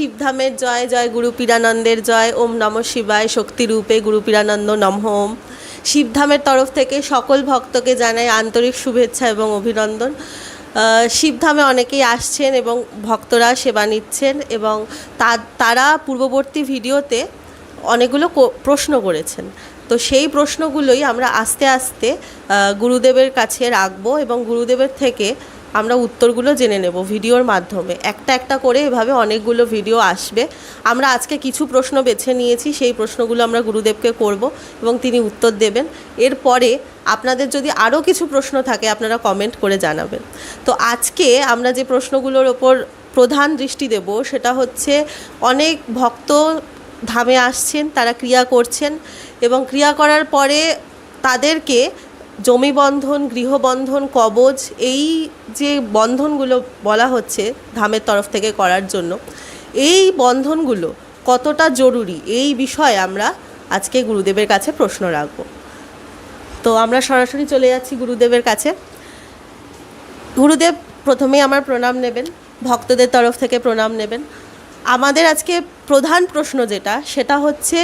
শিবধামের জয় জয় গুরু পীরানন্দের জয়, ওম নম শিবায় শক্তিরূপে গুরু পীরানন্দ নমঃ শিবধামের তরফ থেকে সকল ভক্তকে জানাই আন্তরিক শুভেচ্ছা এবং অভিনন্দন। শিবধামে অনেকেই আসছেন এবং ভক্তরা সেবা নিচ্ছেন এবং তারা পূর্ববর্তী ভিডিওতে অনেকগুলো প্রশ্ন করেছেন। তো সেই প্রশ্নগুলোই আমরা আস্তে আস্তে গুরুদেবের কাছে রাখব এবং গুরুদেবের থেকে আমরা উত্তরগুলো জেনে নেব ভিডিওর মাধ্যমে। একটা একটা করে এভাবে অনেকগুলো ভিডিও আসবে। আমরা আজকে কিছু প্রশ্ন বেছে নিয়েছি, সেই প্রশ্নগুলো আমরা গুরুদেবকে করব এবং তিনি উত্তর দেবেন। এরপরে আপনাদের যদি আরও কিছু প্রশ্ন থাকে, আপনারা কমেন্ট করে জানাবেন। তো আজকে আমরা যে প্রশ্নগুলোর ওপর প্রধান দৃষ্টি দেব, সেটা হচ্ছে অনেক ভক্ত ধামে আসছেন, তারা ক্রিয়া করছেন এবং ক্রিয়া করার পরে তাদেরকে জমি বন্ধন গৃহবন্ধন, কবজ, এই যে বন্ধনগুলো বলা হচ্ছে ধামের তরফ থেকে করার জন্য, এই বন্ধনগুলো কতটা জরুরি? এই বিষয়ে আমরা আজকে গুরুদেবের কাছে প্রশ্ন রাখব। তো আমরা সরাসরি চলে যাচ্ছি গুরুদেবের কাছে। গুরুদেব, প্রথমেই আমার প্রণাম নেবেন, ভক্তদের তরফ থেকে প্রণাম নেবেন। আমাদের আজকে প্রধান প্রশ্ন যেটা, সেটা হচ্ছে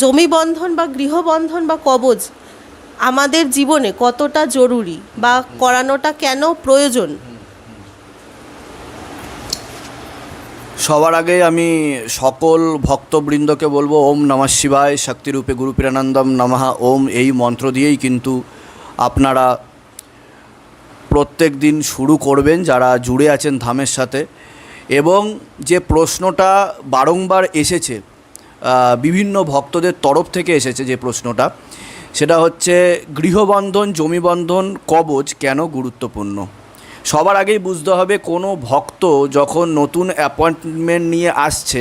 জমি বন্ধন বা গৃহবন্ধন বা কবজ আমাদের জীবনে কতটা জরুরি বা করানোটা কেন প্রয়োজন? সবার আগে আমি সকল ভক্তবৃন্দকে বলব, ওম নমঃ শিবায়, শক্তিরূপে গুরু পীরানন্দম নমঃ, ওম এই মন্ত্র দিয়েই কিন্তু আপনারা প্রত্যেক দিন শুরু করবেন যারা জুড়ে আছেন ধামের সাথে। এবং যে প্রশ্নটা বারংবার এসেছে বিভিন্ন ভক্তদের তরফ থেকে এসেছে যে প্রশ্নটা সেটা হচ্ছে গৃহবন্ধন, জমিবন্ধন কবজ কেন গুরুত্বপূর্ণ? সবার আগেই বুঝতে হবে কোনো ভক্ত যখন নতুন অ্যাপয়েন্টমেন্ট নিয়ে আসছে,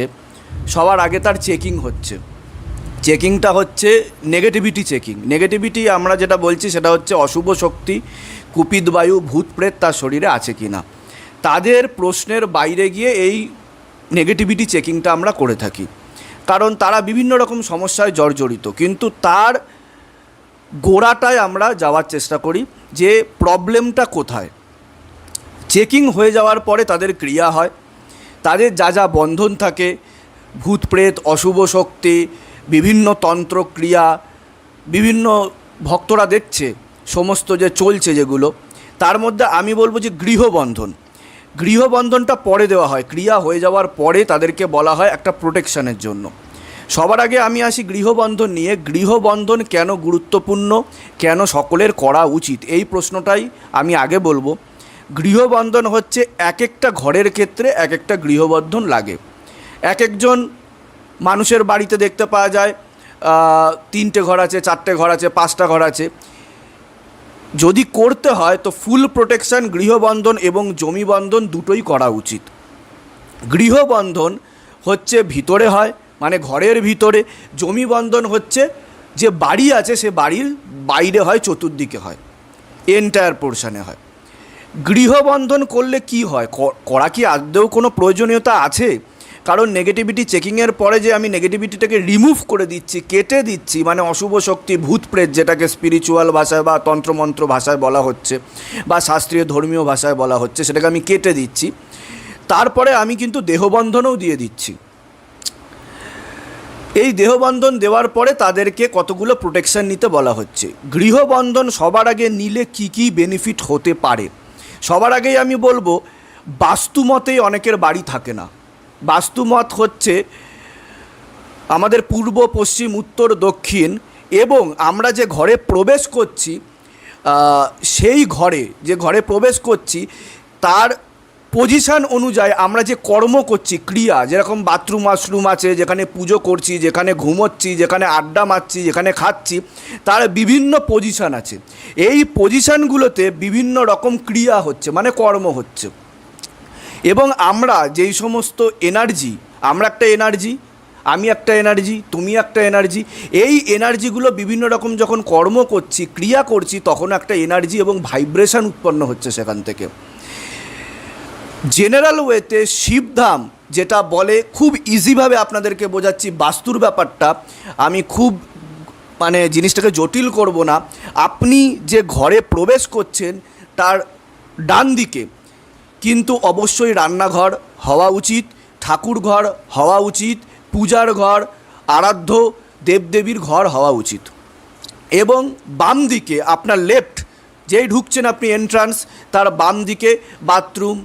সবার আগে তার চেকিং হচ্ছে। চেকিংটা হচ্ছে নেগেটিভিটি চেকিং। নেগেটিভিটি আমরা যেটা বলছি সেটা হচ্ছে অশুভ শক্তি, কুপিত বায়ু, ভূত প্রেত তার শরীরে আছে কি না। তাদের প্রশ্নের বাইরে গিয়ে এই নেগেটিভিটি চেকিংটা আমরা করে থাকি। কারণ তারা বিভিন্ন রকম সমস্যায় জর্জরিত, কিন্তু তার গোড়াটায় আমরা যাওয়ার চেষ্টা করি যে প্রবলেমটা কোথায়। চেকিং হয়ে যাওয়ার পরে তাদের ক্রিয়া হয়, তাদের যা যা বন্ধন থাকে ভূত প্রেত অশুভ শক্তি, বিভিন্ন তন্ত্র ক্রিয়া বিভিন্ন ভক্তরা দেখছে, সমস্ত যে চলছে যেগুলো, তার মধ্যে আমি বলব যে গৃহবন্ধন। গৃহবন্ধনটা পরে দেওয়া হয়, ক্রিয়া হয়ে যাওয়ার পরে তাদেরকে বলা হয় একটা প্রোটেকশানের জন্য। সবার আগে আমি আসি গৃহবন্ধন নিয়ে। গৃহবন্ধন কেন গুরুত্বপূর্ণ? কেন সকলের করা উচিত? এই প্রশ্নটাই আমি আগে বলব। গৃহবন্ধন হচ্ছে এক একটা ঘরের ক্ষেত্রে এক একটা গৃহবন্ধন লাগে। এক একজন মানুষের বাড়িতে দেখতে পাওয়া যায় তিনটে ঘর আছে, চারটে ঘর আছে, পাঁচটা ঘর আছে। যদি করতে হয় তো ফুল প্রোটেকশন গৃহবন্ধন এবং জমি বন্ধন দুটোই করা উচিত। গৃহবন্ধন হচ্ছে ভিতরে হয় মানে ঘরের ভিতরে জমি বন্ধন হচ্ছে, যে বাড়ি আছে সে বাড়ির বাইরে হয়, চতুর্দিকে হয় এন্টায়ার পোর্শনে হয়। গৃহবন্ধন করলে কি হয়? করা কি আদৌ কোনো প্রয়োজনীয়তা আছে? কারণ নেগেটিভিটি চেকিংয়ের পরে যে আমি নেগেটিভিটিটাকে রিমুভ করে দিচ্ছি, কেটে দিচ্ছি মানে অশুভ শক্তি, ভূত প্রেত যেটাকে স্পিরিচুয়াল ভাষায় বা তন্ত্রমন্ত্র ভাষায় বলা হচ্ছে, বা শাস্ত্রীয় ধর্মীয় ভাষায় বলা হচ্ছে, সেটাকে আমি কেটে দিচ্ছি। তারপরে আমি কিন্তু দেহবন্ধনও দিয়ে দিচ্ছি। এই দেহবন্ধন দেওয়ার পরে তাদেরকে কতগুলো প্রোটেকশন নিতে বলা হচ্ছে? গৃহবন্ধন সবার আগে নিলে কি কি বেনিফিট হতে পারে? সবার আগেই আমি বলব বাস্তুমতেই অনেকের বাড়ি থাকে না। বাস্তুমত হচ্ছে আমাদের পূর্ব, পশ্চিম, উত্তর, দক্ষিণ এবং আমরা যে ঘরে প্রবেশ করছি সেই ঘরে, যে ঘরে প্রবেশ করছি, তার পজিশন অনুযায়ী আমরা যে কর্ম করছি, ক্রিয়া, যেরকম বাথরুম ওয়াশরুম আছে, যেখানে পুজো করছি, যেখানে ঘুমোচ্ছি, যেখানে আড্ডা মারছি, যেখানে খাচ্ছি, তার বিভিন্ন পজিশান আছে। এই পজিশানগুলোতে বিভিন্ন রকম ক্রিয়া হচ্ছে মানে কর্ম হচ্ছে। এবং আমরা যেই সমস্ত এনার্জি আমরা একটা এনার্জি আমি একটা এনার্জি তুমি একটা এনার্জি এই এনার্জিগুলো বিভিন্ন রকম যখন কর্ম করছি, ক্রিয়া করছি, তখন একটা এনার্জি এবং ভাইব্রেশন উৎপন্ন হচ্ছে সেখান থেকে। জেনারেল ওয়েতে শিবধাম, যেটা বলে খুব ইজিভাবে আপনাদেরকে বোঝাচ্ছি বাস্তুর ব্যাপারটা, আমি খুব মানে জিনিসটাকে জটিল করব না। আপনি যে ঘরে প্রবেশ করছেন, তার ডান দিকে, কিন্তু অবশ্যই রান্নাঘর হওয়া উচিত, ঠাকুর ঘর হওয়া উচিত, পূজার ঘর, আরাধ্য দেবদেবীর ঘর হওয়া উচিত। এবং বাম দিকে, আপনার লেফট যেই ঢুকছেন আপনি এন্ট্রান্স তার বাম দিকে বাথরুম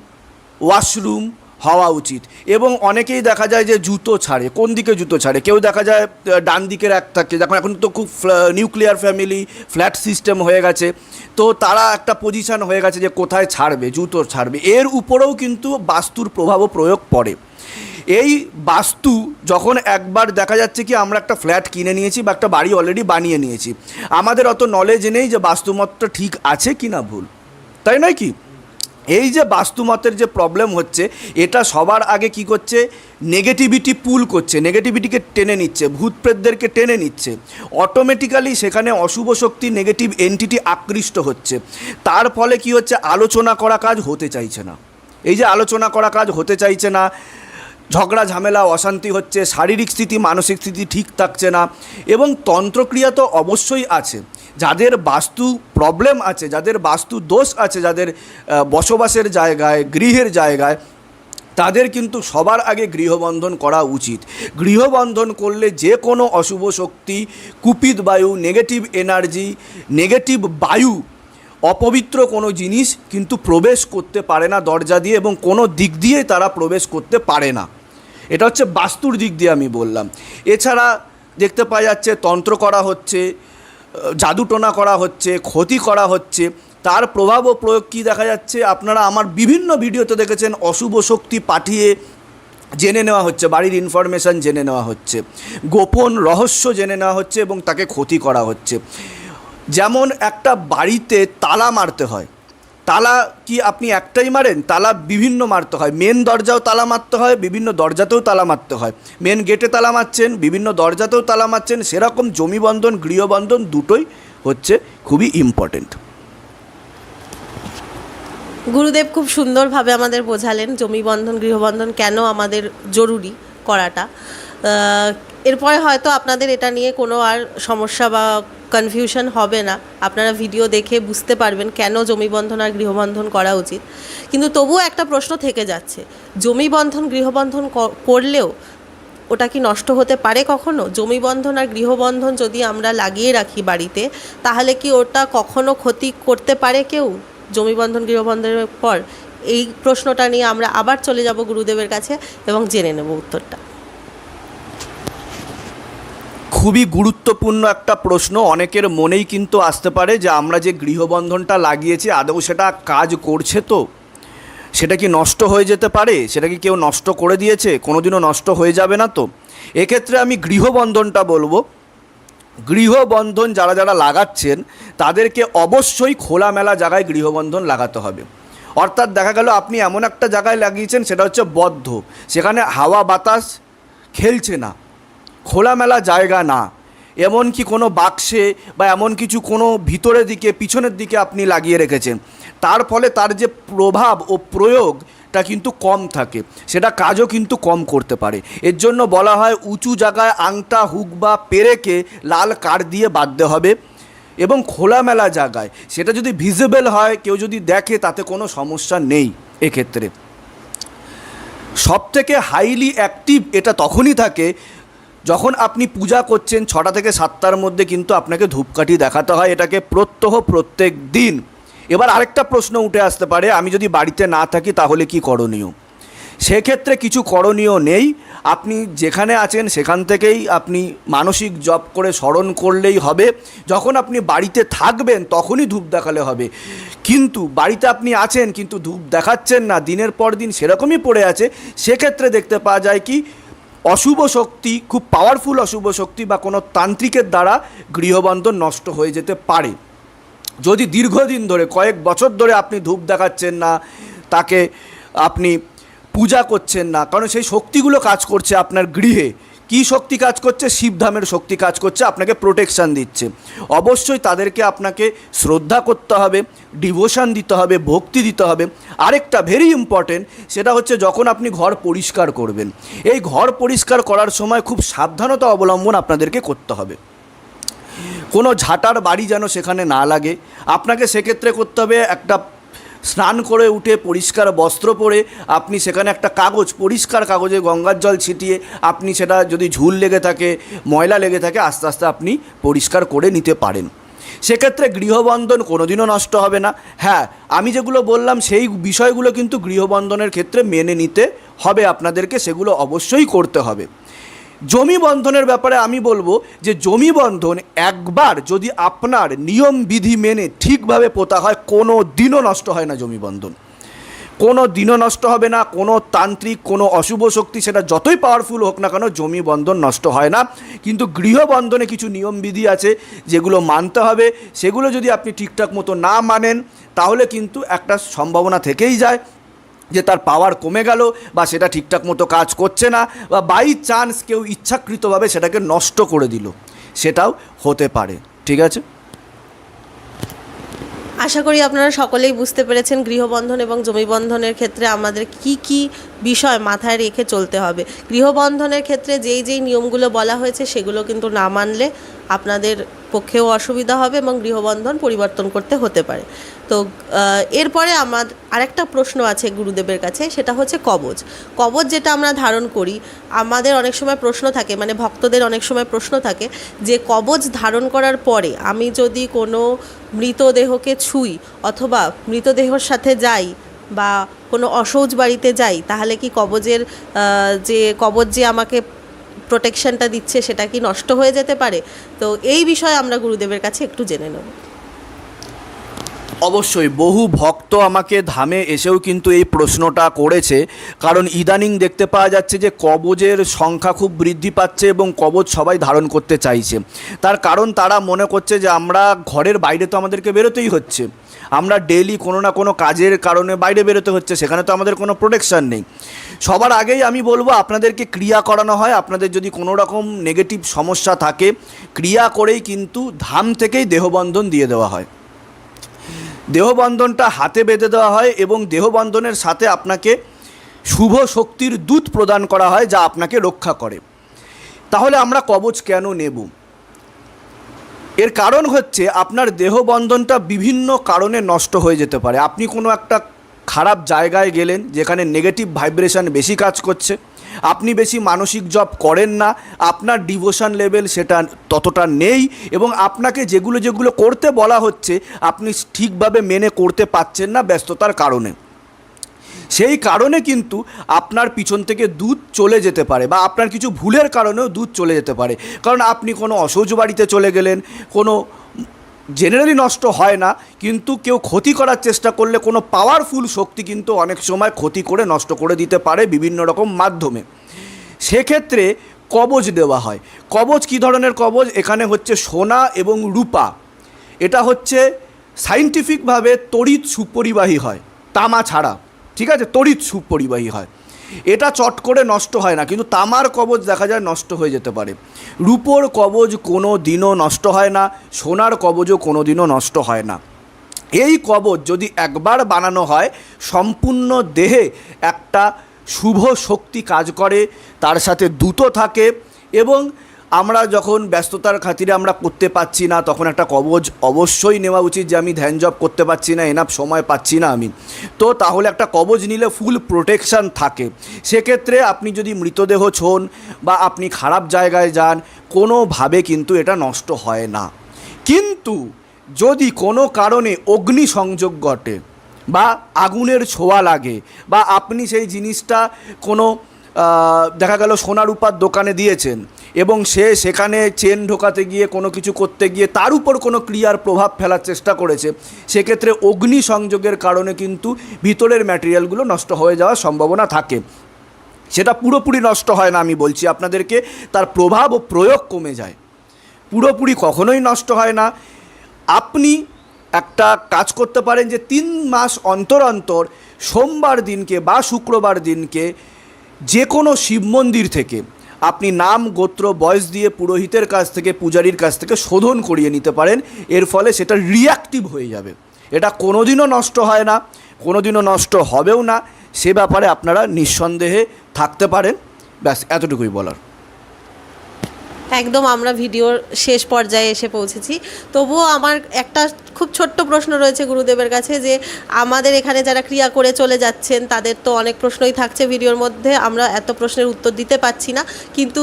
ওয়াশরুম হওয়া উচিত। এবং অনেকেই দেখা যায় যে জুতো ছাড়ে। কোন দিকে জুতো ছাড়ে? কেউ দেখা যায় ডান দিকের এক থাকে দেখুন, এখন তো খুব নিউক্লিয়ার ফ্যামিলি ফ্ল্যাট সিস্টেম হয়ে গেছে। তো তারা একটা পজিশন হয়ে গেছে যে কোথায় ছাড়বে, জুতো ছাড়বে। এর উপরেও কিন্তু বাস্তুর প্রভাবও প্রয়োগ পড়ে। এই বাস্তু যখন একবার দেখা যাচ্ছে কি, আমরা একটা ফ্ল্যাট কিনে নিয়েছি বা একটা বাড়ি অলরেডি বানিয়ে নিয়েছি। আমাদের অত নলেজ নেই যে বাস্তুমতটা ঠিক আছে কি না ভুল। তাই নয় কি? এই যে বাস্তুমতের যে প্রবলেম হচ্ছে, এটা সবার আগে কি করছে? নেগেটিভিটি পুল করছে। নেগেটিভিটিকে টেনে নিচ্ছে, ভূতপ্রেতদেরকে টেনে নিচ্ছে। অটোমেটিক্যালি সেখানে অশুভ শক্তি নেগেটিভ এন্টিটি আকৃষ্ট হচ্ছে। তার ফলে কি হচ্ছে? আলোচনা করা কাজ হতে চাইছে না। এই যে আলোচনা করা কাজ হতে চাইছে না ঝগড়া, ঝামেলা, অশান্তি হচ্ছে, শারীরিক স্থিতি, মানসিক স্থিতি ঠিক থাকছে না এবং তন্ত্রক্রিয়া তো অবশ্যই আছে। যাদের বাস্তু প্রবলেম আছে, যাদের বাস্তু দোষ আছে, যাদের বসবাসের জায়গায়, গৃহের জায়গায়, তাদের কিন্তু সবার আগে গৃহবন্ধন করা উচিত। গৃহবন্ধন করলে যে কোনো অশুভ শক্তি, কুপিত বায়ু নেগেটিভ এনার্জি নেগেটিভ বায়ু, অপবিত্র কোনো জিনিস কিন্তু প্রবেশ করতে পারে না দরজা দিয়ে এবং কোনো দিক দিয়ে তারা প্রবেশ করতে পারে না। এটা হচ্ছে বাস্তুর দিক দিয়ে আমি বললাম। এছাড়া দেখতে পাওয়া যাচ্ছে তন্ত্র করা হচ্ছে জাদুটোনা করা হচ্ছে, ক্ষতি করা হচ্ছে। তার প্রভাব ও প্রয়োগ কী দেখা যাচ্ছে? আপনারা আমার বিভিন্ন ভিডিওতে দেখেছেন, অশুভ শক্তি পাঠিয়ে জেনে নেওয়া হচ্ছে, বাড়ির ইনফরমেশান জেনে নেওয়া হচ্ছে, গোপন রহস্য জেনে নেওয়া হচ্ছে এবং তাকে ক্ষতি করা হচ্ছে। যেমন একটা বাড়িতে তালা মারতে হয় তালা কি আপনি একটাই মারেন? তালা বিভিন্ন মারতে হয়। মেন দরজাও তালা মারতে হয়, বিভিন্ন দরজাতেও তালা মারতে হয়। মেন গেটে তালা মারছেন, বিভিন্ন দরজাতেও তালা মারছেন, সেরকম জমি বন্ধন গৃহবন্ধন দুটোই হচ্ছে খুবই ইম্পর্টেন্ট গুরুদেব খুব সুন্দরভাবে আমাদের বোঝালেন জমি বন্ধন গৃহবন্ধন কেন আমাদের জরুরি করাটা। এরপরে হয়তো আপনাদের এটা নিয়ে কোনো আর সমস্যা বা কনফিউশন হবে না। আপনারা ভিডিও দেখে বুঝতে পারবেন কেন জমি বন্ধন আর গৃহবন্ধন করা উচিত। কিন্তু তবুও একটা প্রশ্ন থেকে যাচ্ছে জমি বন্ধন গৃহবন্ধন করলেও ওটা কি নষ্ট হতে পারে কখনো? জমি বন্ধন আর গৃহবন্ধন যদি আমরা লাগিয়ে রাখি বাড়িতে, তাহলে কি ওটা কখনো ক্ষতি করতে পারে কেউ? জমি বন্ধন গৃহবন্ধনের পর এই প্রশ্নটা নিয়ে আমরা আবার চলে যাব গুরুদেবের কাছে এবং জেনে নেব উত্তরটা। খুবই গুরুত্বপূর্ণ একটা প্রশ্ন। অনেকের মনেই কিন্তু আসতে পারে যে আমরা যে গৃহবন্ধনটা লাগিয়েছি, আদৌ সেটা কাজ করছে তো? সেটা কি নষ্ট হয়ে যেতে পারে? সেটা কি কেউ নষ্ট করে দিয়েছে? কোনোদিনও নষ্ট হয়ে যাবে না তো? এক্ষেত্রে আমি গৃহবন্ধনটা বলব। গৃহবন্ধন যারা যারা লাগাচ্ছেন, তাদেরকে অবশ্যই খোলামেলা জায়গায় গৃহবন্ধন লাগাতে হবে। অর্থাৎ দেখা গেল আপনি এমন একটা জায়গায় লাগিয়েছেন, সেটা হচ্ছে বদ্ধ। সেখানে হাওয়া বাতাস খেলছে না। খোলামেলা জায়গা না। এমন কি কোনো বাক্সে বা এমন কিছু কোনো ভিতরের দিকে, পিছনের দিকে আপনি লাগিয়ে রেখেছেন। তার ফলে তার যে প্রভাব ও প্রয়োগটা কিন্তু কম থাকে। সেটা কাজও কিন্তু কম করতে পারে। এর জন্য বলা হয়, উঁচু জায়গায় আংটা, হুক বা পেরেকে লাল কার দিয়ে বাঁধতে হবে এবং খোলামেলা জায়গায়। সেটা যদি ভিজিবল হয়, কেউ যদি দেখে, তাতে কোনো সমস্যা নেই এক্ষেত্রে। সব থেকে হাইলি অ্যাক্টিভ এটা তখনই থাকে যখন আপনি পূজা করছেন, ছটা থেকে সাতটার মধ্যে কিন্তু আপনাকে ধূপকাঠি দেখাতে হয়, এটাকে প্রত্যহ প্রত্যেক দিন। এবার আরেকটা প্রশ্ন উঠে আসতে পারে, আমি যদি বাড়িতে না থাকি তাহলে কি করণীয়? সেক্ষেত্রে কিছু করণীয় নেই, আপনি যেখানে আছেন সেখান থেকেই আপনি মানসিক জপ করে স্মরণ করলেই হবে। যখন আপনি বাড়িতে থাকবেন তখনই ধূপ দেখালে হবে। কিন্তু বাড়িতে আপনি আছেন কিন্তু ধূপ দেখাচ্ছেন না, দিনের পর দিন সেরকমই পড়ে আছে, সেক্ষেত্রে দেখতে পাওয়া যায় কি অশুভ শক্তি, খুব পাওয়ারফুল অশুভ শক্তি বা কোনো তান্ত্রিকের দ্বারা গৃহবন্ধন নষ্ট হয়ে যেতে পারে। যদি দীর্ঘদিন ধরে, কয়েক বছর ধরে আপনি ধূপ দেখাচ্ছেন না, তাকে আপনি পূজা করছেন না, কারণ সেই শক্তিগুলো কাজ করছে আপনার গৃহে কী শক্তি কাজ করছে? শিবধামের শক্তি কাজ করছে, আপনাকে প্রোটেকশান দিচ্ছে। অবশ্যই তাদেরকে আপনাকে শ্রদ্ধা করতে হবে ডিভোশান দিতে হবে, ভক্তি দিতে হবে। আরেকটা ভেরি ইম্পর্টেন্ট সেটা হচ্ছে যখন আপনি ঘর পরিষ্কার করবেন। এই ঘর পরিষ্কার করার সময় খুব সাবধানতা অবলম্বন আপনাদেরকে করতে হবে। কোনো ঝাঁটার বাড়ি যেন সেখানে না লাগে। আপনাকে সেক্ষেত্রে করতে হবে একটা স্নান করে উঠে পরিষ্কার বস্ত্র পরে আপনি সেখানে একটা কাগজ, পরিষ্কার কাগজে গঙ্গার জল ছিটিয়ে আপনি সেটা যদি ঝুল লেগে থাকে, ময়লা লেগে থাকে, আস্তে আস্তে আপনি পরিষ্কার করে নিতে পারেন। সেক্ষেত্রে গৃহবন্ধন কোনোদিনও নষ্ট হবে না। হ্যাঁ আমি যেগুলো বললাম সেই বিষয়গুলো কিন্তু গৃহবন্ধনের ক্ষেত্রে মেনে নিতে হবে আপনাদেরকে, সেগুলো অবশ্যই করতে হবে। জমি বন্ধনের ব্যাপারে আমি বলব যে জমি বন্ধন একবার যদি আপনার নিয়ম বিধি মেনে ঠিকভাবে পোতা হয়, কোনো দিনও নষ্ট হয় না জমি বন্ধন। কোনো দিনও নষ্ট হবে না, কোনো তান্ত্রিক, কোনো অশুভ শক্তি সেটা যতই পাওয়ারফুল হোক না কেন জমি বন্ধন নষ্ট হয় না। কিন্তু গৃহবন্ধনে কিছু নিয়মবিধি আছে যেগুলো মানতে হবে। সেগুলো যদি আপনি ঠিকঠাক মতো না মানেন, তাহলে কিন্তু একটা সম্ভাবনা থেকেই যায়। যে তার পাওয়ার কমে গেল বা সেটা ঠিকঠাক মতো কাজ করছে না বা বাই চান্স কেউ ইচ্ছাকৃতভাবে সেটাকে নষ্ট করে দিল। সেটাও হতে পারে। ঠিক আছে? আশা করি আপনারা সকলেই বুঝতে পেরেছেন গৃহবন্ধন এবং জমিবন্ধনের ক্ষেত্রে আমাদের কি কি বিষয় মাথায় রেখে চলতে হবে। গৃহবন্ধনের ক্ষেত্রে যেই যেই নিয়মগুলো বলা হয়েছে সেগুলো কিন্তু না মানলে আপনাদের পক্ষেও অসুবিধা হবে এবং গৃহবন্ধন পরিবর্তন করতে হতে পারে। তো এরপরে আমার আরেকটা প্রশ্ন আছে গুরুদেবের কাছে, সেটা হচ্ছে কবচ। কবচ যেটা আমরা ধারণ করি, আমাদের অনেক সময় প্রশ্ন থাকে মানে ভক্তদের অনেক সময় প্রশ্ন থাকে যে কবচ ধারণ করার পরে আমি যদি কোনো মৃতদেহকে ছুঁই অথবা মৃতদেহর সাথে যাই বা কোনো অসৌজ বাড়িতে যাই, তাহলে কি কবজের যে কবজ যে আমাকে প্রোটেকশনটা দিচ্ছে সেটা কি নষ্ট হয়ে যেতে পারে? তো এই বিষয়ে আমরা গুরুদেবের কাছে একটু জেনে নেব। অবশ্যই বহু ভক্ত আমাকে ধামে এসেও কিন্তু এই প্রশ্নটা করেছে। কারণ ইদানিং দেখতে পাওয়া যাচ্ছে যে কবজের সংখ্যা খুব বৃদ্ধি পাচ্ছে এবং কবজ সবাই ধারণ করতে চাইছে। তার কারণ তারা মনে করছে যে আমরা ঘরের বাইরে তো আমাদেরকে বেরোতেই হচ্ছে। আমরা ডেলি কোনো না কোনো কাজের কারণে বাইরে বেরোতে হচ্ছে, সেখানে তো আমাদের কোনো প্রোটেকশান নেই। সবার আগেই আমি বলব, আপনাদেরকে ক্রিয়া করানো হয়। আপনাদের যদি কোনো রকম নেগেটিভ সমস্যা থাকে, ক্রিয়া করেই কিন্তু ধাম থেকেই দেহবন্ধন দিয়ে দেওয়া হয়। দেহবন্ধনটা হাতে বেঁধে দেওয়া হয় এবং দেহবন্ধনের সাথে আপনাকে শুভ শক্তির দূত প্রদান করা হয় যা আপনাকে রক্ষা করে। তাহলে আমরা কবচ কেন নেব? এর কারণ হচ্ছে আপনার দেহবন্ধনটা বিভিন্ন কারণে নষ্ট হয়ে যেতে পারে। আপনি কোনো একটা খারাপ জায়গায় গেলেন যেখানে নেগেটিভ ভাইব্রেশন বেশি কাজ করছে। আপনি বেশি মানসিক জব করেন না, আপনার ডিভোশন লেভেল সেটা ততটা নেই এবং আপনাকে যেগুলো যেগুলো করতে বলা হচ্ছে, আপনি ঠিকভাবে মেনে করতে পারছেন না ব্যস্ততার কারণে। সেই কারণে কিন্তু আপনার পিছন থেকে দুধ চলে যেতে পারে বা আপনার কিছু ভুলের কারণেও দুধ চলে যেতে পারে। কারণ আপনি কোনো অসৌচ বাড়িতে চলে গেলেন, কোনো জেনারেলি নষ্ট হয় না, কিন্তু কেউ ক্ষতি করার চেষ্টা করলে কোনো পাওয়ারফুল শক্তি কিন্তু অনেক সময় ক্ষতি করে নষ্ট করে দিতে পারে বিভিন্ন রকম মাধ্যমে। সেক্ষেত্রে কবজ দেওয়া হয়। কবজ কী ধরনের কবজ? এখানে হচ্ছে সোনা এবং রূপা। এটা হচ্ছে সাইন্টিফিকভাবে তড়িৎ সুপরিবাহী হয়, তামা ছাড়া। ঠিক আছে? তড়িৎ সুপরিবাহী হয়। এটা চট করে নষ্ট হয় না, কিন্তু তামার কবজ দেখা যায় নষ্ট হয়ে যেতে পারে। রূপোর কবচ কোনো দিনও নষ্ট হয় না, সোনার কবজও কোনো দিনও নষ্ট হয় না। এই কবচ যদি একবার বানানো হয়, সম্পূর্ণ দেহে একটা শুভ শক্তি কাজ করে, তার সাথে দ্রুত থাকে এবং আমরা যখন ব্যস্ততার খাতিরে আমরা করতে পারছি না, তখন একটা কবজ অবশ্যই নেওয়া উচিত যে আমি ধ্যান জব করতে পারছি না এনাফ সময় পাচ্ছি না আমি। তো তাহলে একটা কবজ নিলে ফুল প্রোটেকশান থাকে। সেক্ষেত্রে আপনি যদি মৃতদেহ ছোন বা আপনি খারাপ জায়গায় যান, কোনোভাবে কিন্তু এটা নষ্ট হয় না। কিন্তু যদি কোনো কারণে অগ্নি সংযোগ ঘটে বা আগুনের ছোঁয়া লাগে বা আপনি সেই জিনিসটা কোনো দেখা গেল সোনা রূপার দোকানে দিয়েছেন এবং সে সেখানে চেন ঢোকাতে গিয়ে কোনো কিছু করতে গিয়ে তার উপর কোনো ক্রিয়ার প্রভাব ফেলার চেষ্টা করেছে। সেক্ষেত্রে অগ্নি সংযোগের কারণে কিন্তু ভিতরের ম্যাটেরিয়ালগুলো নষ্ট হয়ে যাওয়ার সম্ভাবনা থাকে। সেটা পুরোপুরি নষ্ট হয় না আমি বলছি, আপনাদেরকে তার প্রভাব ও প্রয়োগ কমে যায়। পুরোপুরি কখনোই নষ্ট হয় না। আপনি একটা কাজ করতে পারেন যে তিন মাস অন্তর অন্তর সোমবার দিনকে বা শুক্রবার দিনকে যে কোনো শিব মন্দির থেকে আপনি নাম, গোত্র, বয়স দিয়ে পুরোহিতের কাছ থেকে, পূজারীর কাছ থেকে শোধন করিয়ে নিতে পারেন। এর ফলে সেটা রিয়াক্টিভ হয়ে যাবে। এটা কোনোদিনও নষ্ট হয় না, কোনোদিনও নষ্ট হবেও না। সে ব্যাপারে আপনারা নিঃসন্দেহে থাকতে পারেন। ব্যাস, এতটুকুই বলার। একদম আমরা ভিডিওর শেষ পর্যায়ে এসে পৌঁছেছি। তবুও আমার একটা খুব ছোট্ট প্রশ্ন রয়েছে গুরুদেবের কাছে যে, আমাদের এখানে যারা ক্রিয়া করে চলে যাচ্ছেন, তাদের তো অনেক প্রশ্নই থাকছে ভিডিওর মধ্যে, আমরা এত প্রশ্নের উত্তর দিতে পারছি না। কিন্তু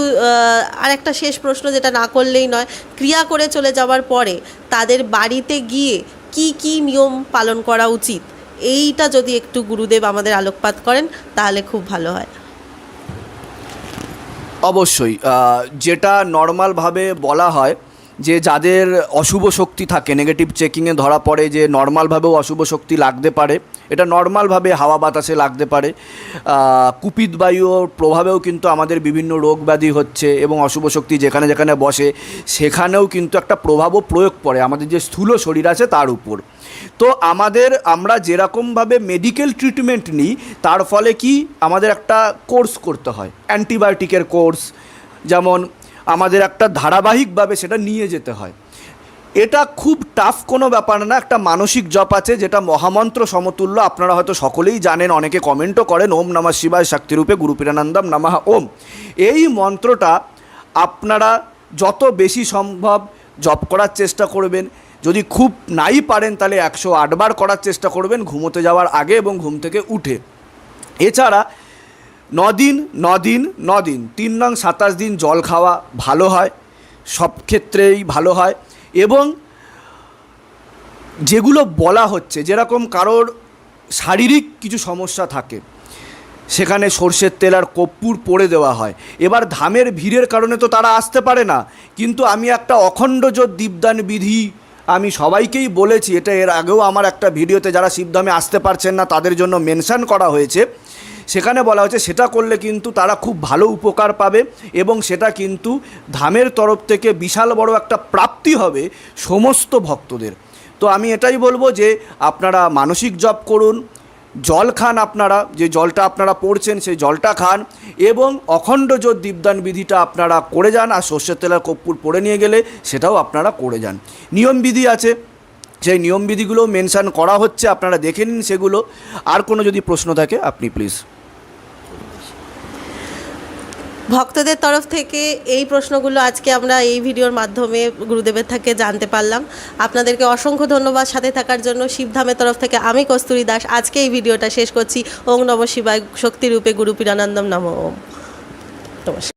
আর একটা শেষ প্রশ্ন যেটা না করলেই নয়, ক্রিয়া করে চলে যাওয়ার পরে তাদের বাড়িতে গিয়ে কি কি নিয়ম পালন করা উচিত? এইটা যদি একটু গুরুদেব আমাদের আলোকপাত করেন, তাহলে খুব ভালো হয়। অবশ্যই যেটা নর্মালভাবে বলা হয় যে যাদের অশুভ শক্তি থাকে নেগেটিভ চেকিংয়ে ধরা পড়ে, যে নর্মালভাবেও অশুভ শক্তি লাগতে পারে, এটা নর্মালভাবে হাওয়া বাতাসে লাগতে পারে। কুপিত বায়ুর প্রভাবেও কিন্তু আমাদের বিভিন্ন রোগ ব্যাধি হচ্ছে এবং অশুভ শক্তি যেখানে যেখানে বসে, সেখানেও কিন্তু একটা প্রভাবও প্রয়োগ পড়ে আমাদের যে স্থূল শরীর আছে তার উপর। তো আমাদের, আমরা যেরকমভাবে মেডিকেল ট্রিটমেন্ট নিই, তার ফলে কি আমাদের একটা কোর্স করতে হয় অ্যান্টিবায়োটিকের কোর্স যেমন আমাদের একটা ধারাবাহিকভাবে সেটা নিয়ে যেতে হয়। এটা খুব টাফ কোনো ব্যাপার না, একটা মানসিক জপ আছে যেটা মহামন্ত্র সমতুল্য, আপনারা হয়তো সকলেই জানেন, অনেকে কমেন্টও করেন, ওম নমঃ শিবায় শক্তিরূপে গুরুপিরানন্দম নমঃ ওম। এই মন্ত্রটা আপনারা যত বেশি সম্ভব জপ করার চেষ্টা করবেন, যদি খুব নাই পারেন তাহলে একশো আটবার করার চেষ্টা করবেন, ঘুমোতে যাওয়ার আগে এবং ঘুম থেকে উঠে। এছাড়া নদিন নদিন নদিন। তিন নং সাতাশ দিন জল খাওয়া ভালো হয়, সব ক্ষেত্রেই ভালো হয়। এবং যেগুলো বলা হচ্ছে, যেরকম কারোর শারীরিক কিছু সমস্যা থাকে, সেখানে সর্ষের তেল আর কর্পূর পড়ে দেওয়া হয়। এবার ধামের ভিড়ের কারণে তো তারা আসতে পারে না, কিন্তু আমি একটা অখণ্ডজোত দীপদান বিধি আমি সবাইকেই বলেছি, এটা এর আগেও আমার একটা ভিডিওতে যারা শিবধামে আসতে পারছেন না, তাদের জন্য মেনশন করা হয়েছে। সেখানে বলা হয়েছে, সেটা করলে কিন্তু তারা খুব ভালো উপকার পাবে এবং সেটা কিন্তু ধামের তরফ থেকে বিশাল বড় একটা প্রাপ্তি হবে সমস্ত ভক্তদের। তো আমি এটাই বলব যে, আপনারা মানসিক জপ করুন, জল খান আপনারা, যে জলটা আপনারা পড়ছেন সেই জলটা খান এবং অখণ্ড জোর দীপদান বিধিটা আপনারা করে যান আর সর্ষের তেলের কর্পূর পড়ে নিয়ে গেলে সেটাও আপনারা করে যান। নিয়মবিধি আছে, সেই নিয়মবিধিগুলো মেনশান করা হচ্ছে, আপনারা দেখে নিন সেগুলো। আর কোনো যদি প্রশ্ন থাকে, আপনি প্লিজ ভক্তদের তরফ থেকে এই প্রশ্নগুলো আজকে আমরা এই ভিডিওর মাধ্যমে গুরুদেবের থেকে জানতে পারলাম। আপনাদেরকে অসংখ্য ধন্যবাদ সাথে থাকার জন্য। শিবধামের তরফ থেকে আমি কস্তুরি দাস আজকে এই ভিডিওটা শেষ করছি। ওং নম শিবায়। শক্তিরূপে গুরু পীরানন্দম নম। ওম নমস্কার।